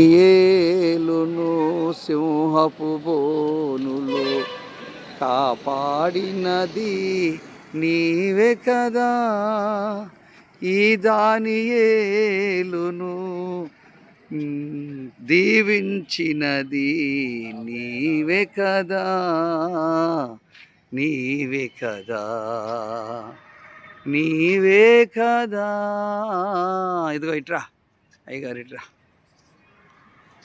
ఏలును సింహపు బోనులో కాపాడినది నీవే కదా. ఈ దాని ఏలును దీవించినది నీవే కదా. నీవే కదా. నీవే కదా. ఇదిగో ఇట్రా. అయ్యగారు ఇట్రా.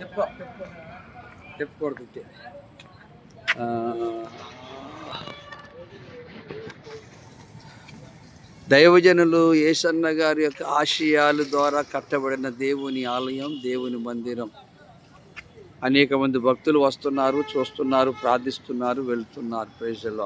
చెప్పుకో. చెప్పుకోడు దైవజనులు ఏసన్న గారి యొక్క ఆశయాలు ద్వారా కట్టబడిన దేవుని ఆలయం దేవుని మందిరం. అనేక మంది భక్తులు వస్తున్నారు చూస్తున్నారు ప్రార్థిస్తున్నారు వెళ్తున్నారు. ప్రజలు